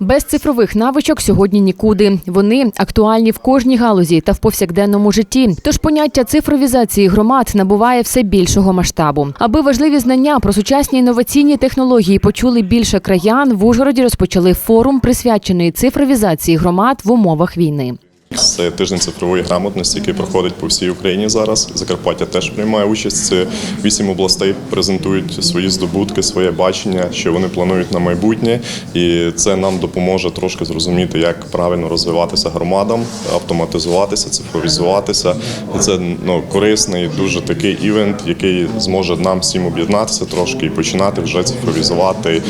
Без цифрових навичок сьогодні нікуди. Вони актуальні в кожній галузі та в повсякденному житті. Тож поняття цифровізації громад набуває все більшого масштабу. Аби важливі знання про сучасні інноваційні технології почули більше краян, в Ужгороді розпочали форум, присвячений цифровізації громад в умовах війни. Це тиждень цифрової грамотності, який проходить по всій Україні зараз. Закарпаття теж приймає участь. Це вісім областей презентують свої здобутки, своє бачення, що вони планують на майбутнє, і це нам допоможе трошки зрозуміти, як правильно розвиватися громадам, автоматизуватися, цифровізуватися. І це ну корисний, дуже такий івент, який зможе нам всім об'єднатися трошки і починати вже цифровізувати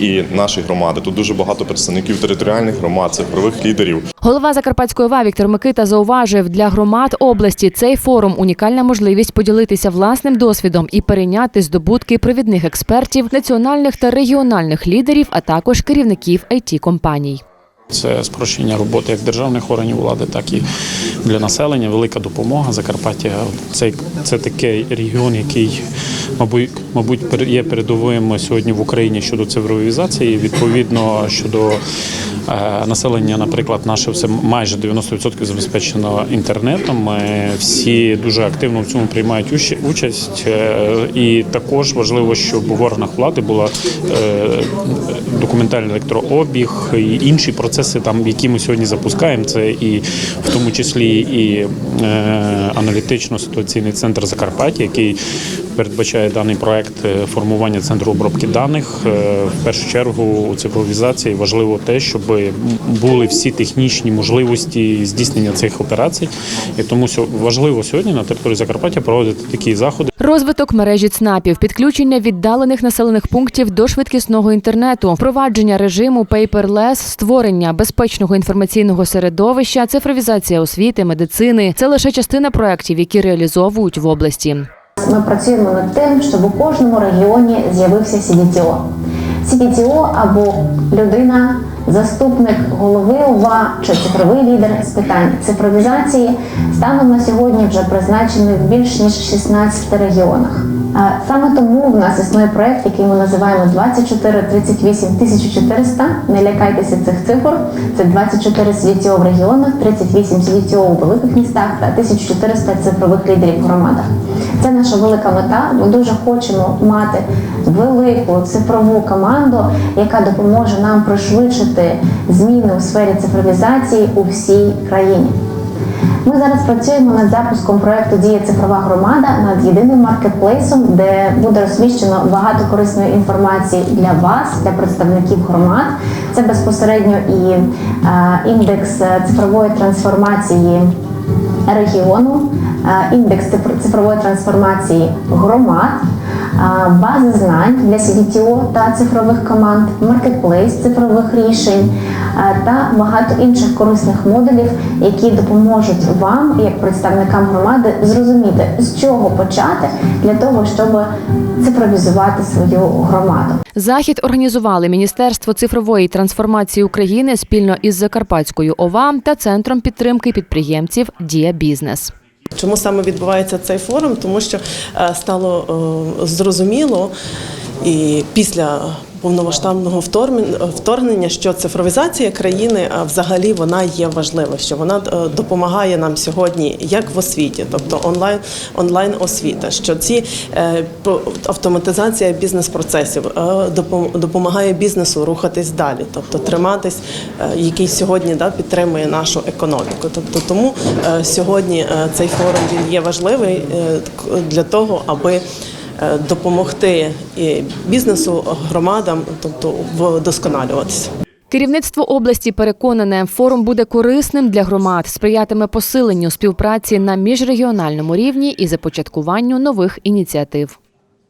і наші громади. Тут дуже багато представників територіальних громад, цифрових лідерів. Голова Закарпатської ОВА Віктор Микита зауважив, для громад області цей форум унікальна можливість поділитися власним досвідом і перейняти здобутки провідних експертів, національних та регіональних лідерів, а також керівників it компаній. Це спрощення роботи як державних органів влади, так і для населення. Велика допомога. Закарпаття це, це такий регіон, який, мабуть, мабуть, є передовим сьогодні в Україні щодо цифровізації. Відповідно, щодо населення, наприклад, наше все майже 90% забезпечено інтернетом. Всі дуже активно в цьому приймають участь. Е, І також важливо, щоб в органах влади була е, документальний електрообіг і інші процеси, там які ми сьогодні запускаємо. Це і в тому числі і е, аналітично-ситуаційний центр Закарпаття, який передбачає даний проект е, формування центру обробки даних. Е, В першу чергу у цифровізації важливо те, щоб були всі технічні можливості здійснення цих операцій. І тому важливо сьогодні на території Закарпаття проводити такі заходи. Розвиток мережі ЦНАПів, підключення віддалених населених пунктів до швидкісного інтернету, впровадження режиму paperless, створення безпечного інформаційного середовища, цифровізація освіти, медицини це лише частина проєктів, які реалізовують в області. Ми працюємо над тим, щоб у кожному регіоні з'явився CDTO. CDTO або людина, заступник голови ОВА чи цифровий лідер з питань цифровізації станом на сьогодні вже призначений в більш ніж 16 регіонах. Саме тому в нас існує проект, який ми називаємо 2438 1400. Не лякайтеся цих цифр. Це 24 CDTO в регіонах, 38 CDTO у великих містах та 1400 цифрових лідерів в громадах. Це наша велика мета. Ми дуже хочемо мати велику цифрову команду, яка допоможе нам пришвидшити зміни у сфері цифровізації у всій країні. Ми зараз працюємо над запуском проекту Дія цифрова громада над єдиним маркетплейсом, де буде розміщено багато корисної інформації для вас, для представників громад. Це безпосередньо і е, індекс цифрової трансформації регіону, індекс цифр- цифрової трансформації громад, е, бази знань для CDTO та цифрових команд, маркетплейс цифрових рішень е, та багато інших корисних модулів, які допоможуть вам, як представникам громади, зрозуміти, з чого почати для того, щоб цифровізувати свою громаду. Захід організували Міністерство цифрової трансформації України спільно із Закарпатською ОВА та центром підтримки підприємців Дія Бізнес. Чому саме відбувається цей форум? Тому що е, стало е, зрозуміло і після повномасштабного вторгнен- вторгнення, що цифровізація країни взагалі вона є важлива, що вона е, допомагає нам сьогодні як в освіті, тобто онлайн онлайн освіта, що ці е, автоматизація бізнес-процесів е, допомагає бізнесу рухатись далі, тобто триматись, який сьогодні да, підтримує нашу економіку. Тобто тому сьогодні цей форум він є важливий для того, аби допомогти і бізнесу, громадам, тобто вдосконалюватися. Керівництво області переконане, форум буде корисним для громад, сприятиме посиленню співпраці на міжрегіональному рівні і започаткуванню нових ініціатив.